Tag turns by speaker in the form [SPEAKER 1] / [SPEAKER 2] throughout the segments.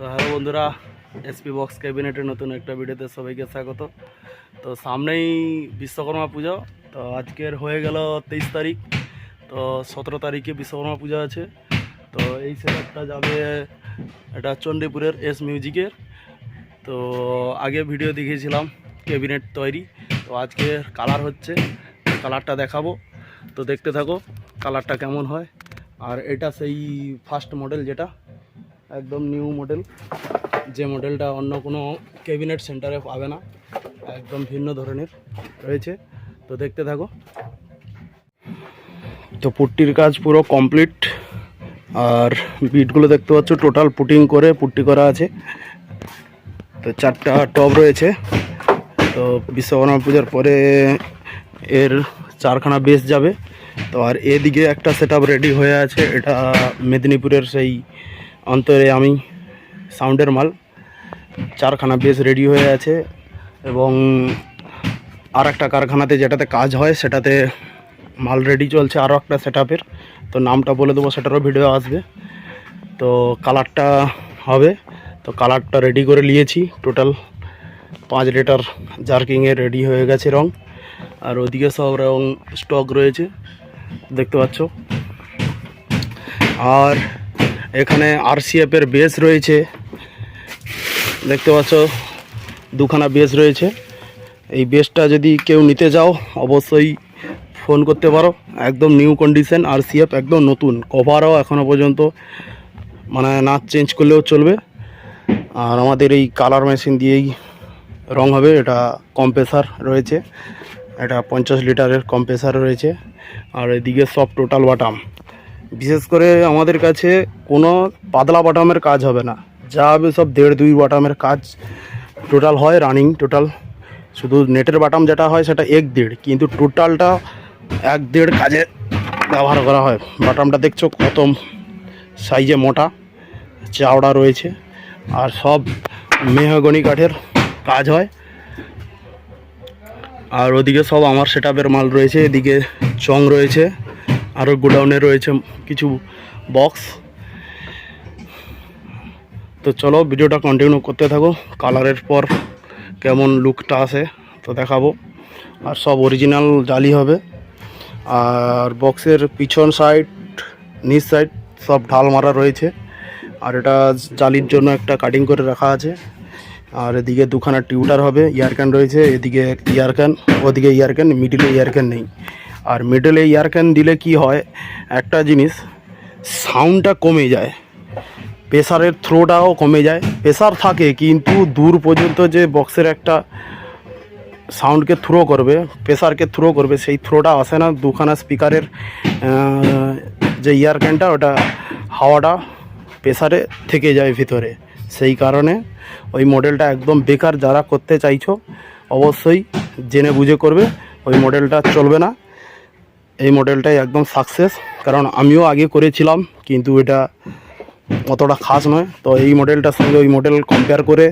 [SPEAKER 1] তো হ্যালো বন্ধুরা SP box ক্যাবিনেটের নতুন একটা ভিডিওতে সবাইকে স্বাগত। তো সামনেই বিশ্বকর্মা পুজো, তো আজকের হয়ে গেল তেইশ তারিখ, তো সতেরো তারিখে বিশ্বকর্মা পূজা আছে। তো এই সেটআপটা যাবে এটা চণ্ডীপুরের এস মিউজিকের তো আগে ভিডিও দেখিয়েছিলাম ক্যাবিনেট তৈরি, তো আজকে কালার হচ্ছে কালারটা দেখাবো। তো দেখতে থাকো কালারটা কেমন হয়। আর এটা সেই ফার্স্ট মডেল যেটা একদম নিউ মডেল যে মডেলটা অন্য কোনো ক্যাবিনেট সেন্টারে পাবে না। একদম ভিন্ন ধরনের রয়েছে। তো দেখতে থাকো। তো পুট্টির কাজ পুরো কমপ্লিট আর বিটগুলো দেখতে পাচ্ছ টোটাল পুটিং করে পুট্টি করা আছে। তো চারটা টব রয়েছে। তো বিশ্বকর্মা পূজার পরে এর চারখানা বেস যাবে। তো আর এদিকে একটা সেট রেডি হয়ে আছে। এটা মেদিনীপুরের সেই অন্তরে আমি সাউন্ডের মাল। চারখানা বেশ রেডি হয়ে আছে এবং আর একটা কারখানাতে যেটাতে কাজ হয় সেটাতে মাল রেডি চলছে আরও একটা সেট তো নামটা বলে দেবো, সেটারও ভিডিও আসবে। তো কালারটা হবে। তো কালারটা রেডি করে নিয়েছি। টোটাল পাঁচ লিটার জার্কিংয়ে রেডি হয়ে গেছে রং। আর ওদিকে সব রং স্টক রয়েছে। দেখতে পাচ্ছ? আর এখানে আরসিএফের বেস রয়েছে। দেখতে পাচ্ছ, দুখানা বেস রয়েছে। এই বেসটা যদি কেউ নিতে যাও অবশ্যই ফোন করতে পারো। একদম নিউ কন্ডিশন আরসিএফ একদম নতুন। কভারও এখনও পর্যন্ত মানে না চেঞ্জ করলেও চলবে। আর আমাদের এই কালার মেশিন দিয়েই রং হবে। এটা কম্প্রেসার রয়েছে। এটা পঞ্চাশ লিটারের কম্প্রেসার রয়েছে। আর এদিকে সব টোটাল বাটাম বিশেষ করে আমাদের কাছে কোনো পাতলা বাটামের কাজ হবে না। যা হবে সব দেড় দুই বাটামের কাজ। টোটাল হয় রানিং টোটাল শুধু নেটের বাটাম যেটা হয় সেটা এক দেড়। কিন্তু টোটালটা এক দেড় কাজে ব্যবহার করা হয়। বাটামটা দেখছ কত সাইজে মোটা। চাওড়া রয়েছে। আর সব মেহগনি কাঠের কাজ হয়। আর ওদিকে সব আমার সেটআপের মাল রয়েছে। এদিকে চং রয়েছে। আরও গোডাউনে রয়েছে কিছু বক্স। তো চলো ভিডিওটা কন্টিনিউ করতে থাকো কালারের পর কেমন লুকটা আসে, তো দেখাবো। আর সব অরিজিনাল জালি হবে। আর বক্সের পিছন সাইড নিচ সাইড সব ঢাল মারা রয়েছে। আর এটা জালির জন্য একটা কাটিং করে রাখা আছে। আর এদিকে দুখানা টিউটার হবে ইয়ারক্যান রয়েছে, এদিকে ইয়ার ক্যান ওদিকে ইয়ার ক্যান মিডিলে ইয়ার ক্যান নেই। আর মিডলে ইয়ার ক্যান দিলে কি হয়? একটা জিনিস সাউন্ডটা কমে যায়। প্রেসারের থ্রোটাও কমে যায়। প্রেসার থাকে, কিন্তু দূর পর্যন্ত যে বক্সের একটা সাউন্ডকে থ্রো করবে প্রেসারকে থ্রো করবে, সেই থ্রোটা আসে না। দুখানা স্পিকারের যে ইয়ার ক্যানটা ওটা হাওয়াটা প্রেসারে থেকে যায় ভিতরে। সেই কারণে ওই মডেলটা একদম বেকার যারা করতে চাইছো, অবশ্যই জেনে বুঝে করবে, ওই মডেলটা চলবে না। এই মডেলটাই একদম সাকসেস কারণ আমিও আগে করেছিলাম, কিন্তু এটা অতটা খাস নয়। তো এই মডেলটার সঙ্গে ওই মডেল কম্পেয়ার করে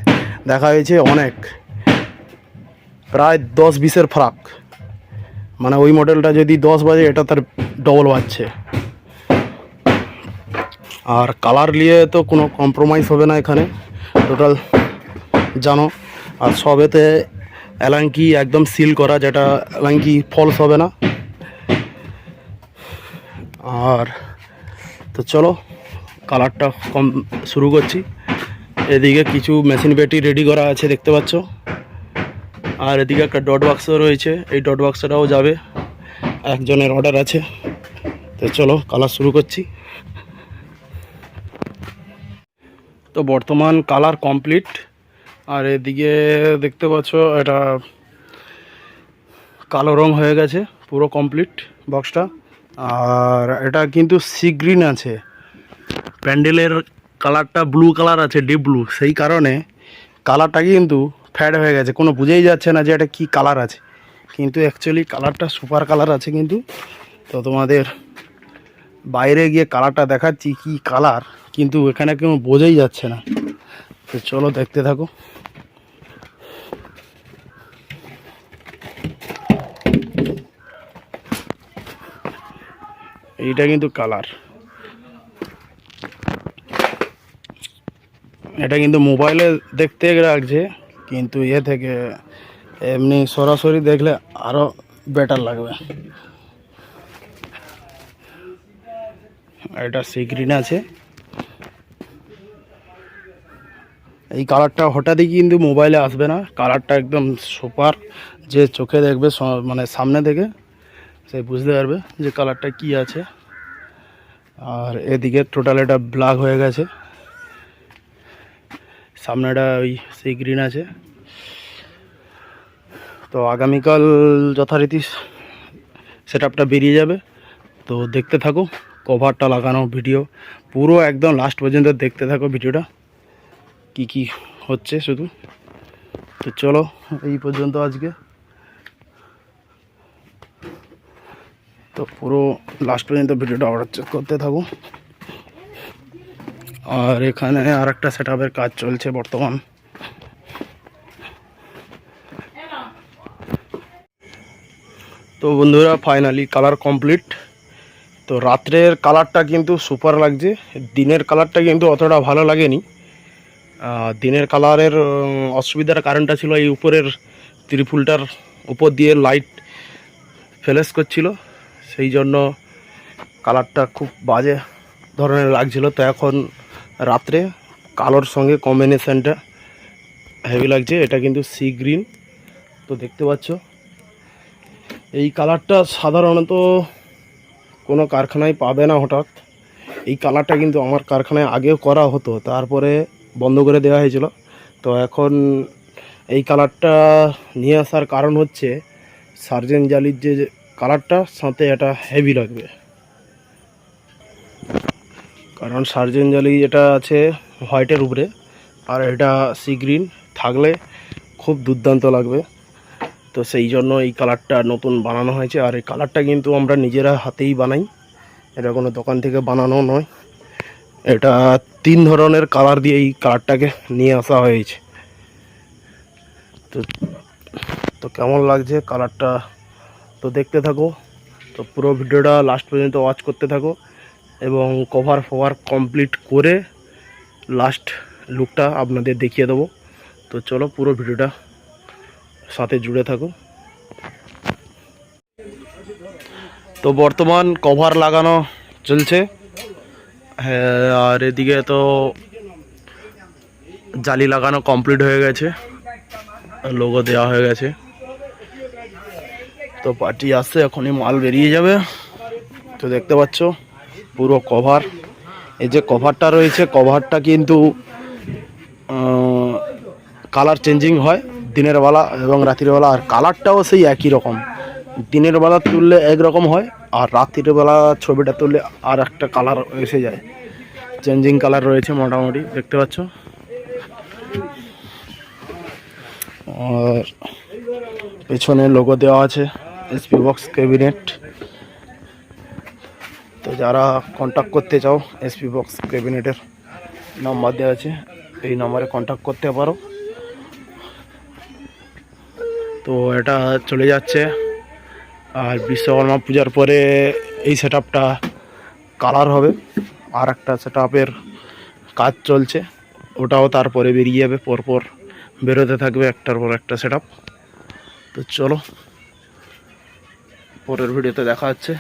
[SPEAKER 1] দেখা হয়েছে অনেক। প্রায় দশ বিশের ফারাক। মানে ওই মডেলটা যদি দশ বাজে, এটা তার ডবল বাজছে। আর কালার নিয়ে তো কোনো কম্প্রোমাইজ হবে না এখানে। টোটাল জানো। আর সবেতে অ্যালাঙ্কি একদম সিল করা, যেটা অ্যালাঙ্কি ফলস হবে না। আর তো চলো কালারটা কম শুরু করছি। এদিকে কিছু মেশিন বেটি রেডি করা আছে, দেখতে পাচ্ছ। আর এদিকে একটা ডট বাক্স রয়েছে, এই ডট বাক্সটাও যাবে। একজনের অর্ডার আছে। তো চলো কালার শুরু করছি। তো বর্তমান কালার কমপ্লিট আর এদিকে দেখতে পাচ্ছ, এটা কালো রং হয়ে গেছে, পুরো কমপ্লিট বক্সটা আর এটা কিন্তু সি গ্রিন আছে। প্যান্ডেলের কালারটা ব্লু কালার আছে ডিপ ব্লু সেই কারণে কালারটা কিন্তু ফ্যাড হয়ে গেছে। কোনো বুঝেই যাচ্ছে না যে এটা কি কালার আছে। কিন্তু অ্যাকচুয়ালি কালারটা সুপার কালার আছে কিন্তু। তো তোমাদের বাইরে গিয়ে কালারটা দেখাচ্ছি কি কালার কিন্তু এখানে কেউ বোঝাই যাচ্ছে না। তো চলো দেখতে থাকো। এইটা কিন্তু কালার। এটা কিন্তু মোবাইলে দেখতে লাগছে, কিন্তু এ থেকে এমনি সরাসরি দেখলে আরও বেটার লাগবে। এটা সি গ্রিন আছে। এই কালারটা হঠাৎই কিন্তু মোবাইলে আসবে না। কালারটা একদম সুপার যে চোখে দেখবে মানে সামনে থেকে, সে বুঝতে পারবে যে কালারটা কি আছে। আর এদিকে টোটাল এটা ব্ল্যাক হয়ে গেছে। সামনেটা ওই সেই গ্রিন আছে। তো আগামীকাল যথারীতি সেট আপটা বেরিয়ে যাবে। তো দেখতে থাকো কভারটা লাগানো ভিডিও পুরো একদম লাস্ট পর্যন্ত দেখতে থাকো ভিডিওটা কি কি হচ্ছে শুধু। তো চলো, এই পর্যন্ত আজকে। তো পুরো লাস্ট পর্যন্ত ভিডিওটা অর্ডার চেক করতে থাকো। আর এখানে আর একটা সেট কাজ চলছে বর্তমান। তো বন্ধুরা ফাইনালি কালার কমপ্লিট তো রাত্রের কালারটা কিন্তু সুপার লাগছে। দিনের কালারটা কিন্তু অতটা ভালো লাগেনি। দিনের কালারের অসুবিধার কারণটা ছিল এই উপরের ত্রিপুলটার উপর দিয়ে লাইট ফ্ল্যাশ করছিল। সেই জন্য কালারটা খুব বাজে ধরনের লাগছিল। তো এখন রাত্রে কালোর সঙ্গে কম্বিনেশানটা হেভি লাগছে। এটা কিন্তু সি গ্রিন তো দেখতে পাচ্ছ, এই কালারটা সাধারণত কোনো কারখানায় পাবে না হঠাৎ। এই কালারটা কিন্তু আমার কারখানায় আগেও করা হতো, তারপরে বন্ধ করে দেওয়া হয়েছিল। তো এখন এই কালারটা নিয়ে আসার কারণ হচ্ছে সার্জেন জালির যে কালারটা সাথে এটা হেভি লাগবে। কারণ সার্জেন জালি যেটা আছে হোয়াইটের উপরে, আর এটা সি গ্রিন থাকলে খুব দুর্দান্ত লাগবে। তো সেই জন্য এই কালারটা নতুন বানানো হয়েছে, আর এই কালারটা কিন্তু আমরা নিজেরা হাতেই বানাই। এটা কোনো দোকান থেকে বানানো নয়। এটা তিন ধরনের কালার দিয়ে এই কালারটাকে নিয়ে আসা হয়েছে। তো তো কেমন লাগছে কালারটা? তো দেখতে থাকো। তো পুরো ভিডিওটা লাস্ট পর্যন্ত ওয়াচ করতে থাকো এবং কভার ফভার কমপ্লিট করে লাস্ট লুকটা আপনাদের দেখিয়ে দেবো। তো চলো পুরো ভিডিওটা সাথে জুড়ে থাকো। তো বর্তমান কভার লাগানো চলছে। হ্যাঁ আর এদিকে তো জালি লাগানো কমপ্লিট হয়ে গেছে। লোগো দেওয়া হয়ে গেছে। তো পার্টি আসছে, এখনই মাল বেরিয়ে যাবে। তো দেখতে পাচ্ছ, পুরো কভার এই যে কভারটা রয়েছে কভারটা কিন্তু কালার চেঞ্জিং হয় দিনের বেলা এবং রাতের বেলা, আর কালারটাও সেই একই রকম। দিনের বেলা তুললে একরকম হয়, আর রাতের বেলা ছবিটা তুললে আর একটা কালার এসে যায়। চেঞ্জিং কালার রয়েছে মোটামুটি, দেখতে পাচ্ছ? আর পেছনে লোগো দেওয়া আছে। SP box cabinet. তো যারা কন্ট্যাক্ট করতে চাও, এসপি বক্স ক্যাবিনেটের নাম্বার দেওয়া আছে, এই নাম্বারে কন্ট্যাক্ট করতে পারো। তো এটা চলে যাচ্ছে। আর বিশ্বকর্মা পূজার পরে এই সেট কালার হবে। আর একটা সেট কাজ চলছে। ওটাও তারপরে বেরিয়ে যাবে। পরপর বেরোতে থাকবে একটার পর একটা সেট তো চলো। পরের ভিডিওতে দেখা হচ্ছে।